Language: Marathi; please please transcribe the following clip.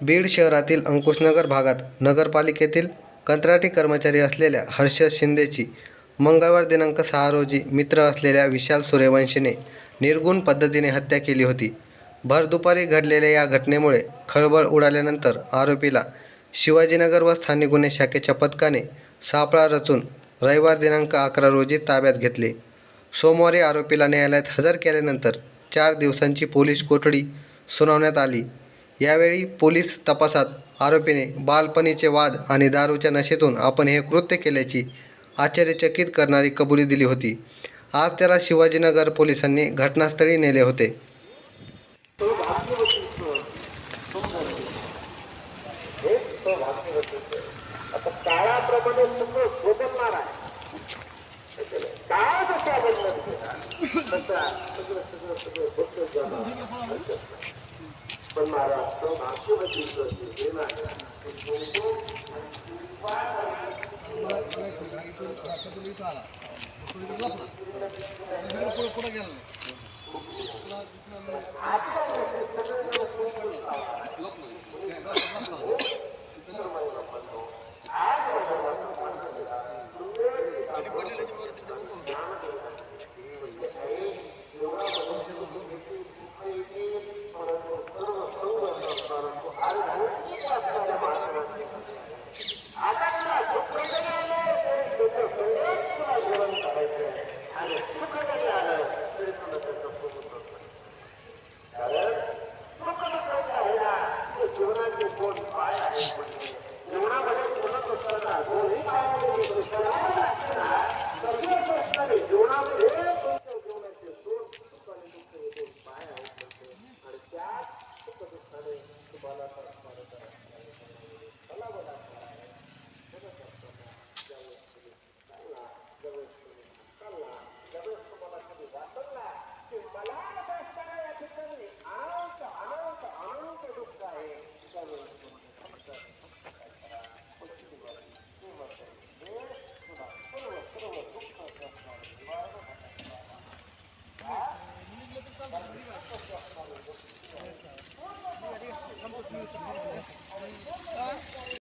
बीड शहरातील अंकुशनगर भागात नगरपालिकेतील कंत्राटी कर्मचारी असलेल्या हर्षद शिंदेची मंगळवार दिनांक सहा रोजी मित्र असलेल्या विशाल सूर्यवंशीने निर्गुण पद्धतीने हत्या केली होती. भर दुपारी घडलेल्या या घटनेमुळे खळबळ उडाल्यानंतर आरोपीला शिवाजीनगर व स्थानिक गुन्हे शाखेच्या पथकाने सापळा रचून रविवार दिनांक अकरा रोजी ताब्यात घेतले. सोमवारी आरोपीला न्यायालयात हजर केल्यानंतर चार दिवसांची पोलीस कोठडी सुनावण्यात आली. यावेळी पोलीस तपासात आरोपीने बालपणीचे वाद आणि दारूच्या नशेतून आपण हे कृत्य केल्याची आश्चर्यचकित करणारी कबुली दिली होती आज त्याला शिवाजीनगर पोलिसांनी घटनास्थळी नेले होते पण महाराष्ट्र भाग्यवतीचं जे नाही ते सोडून Oh,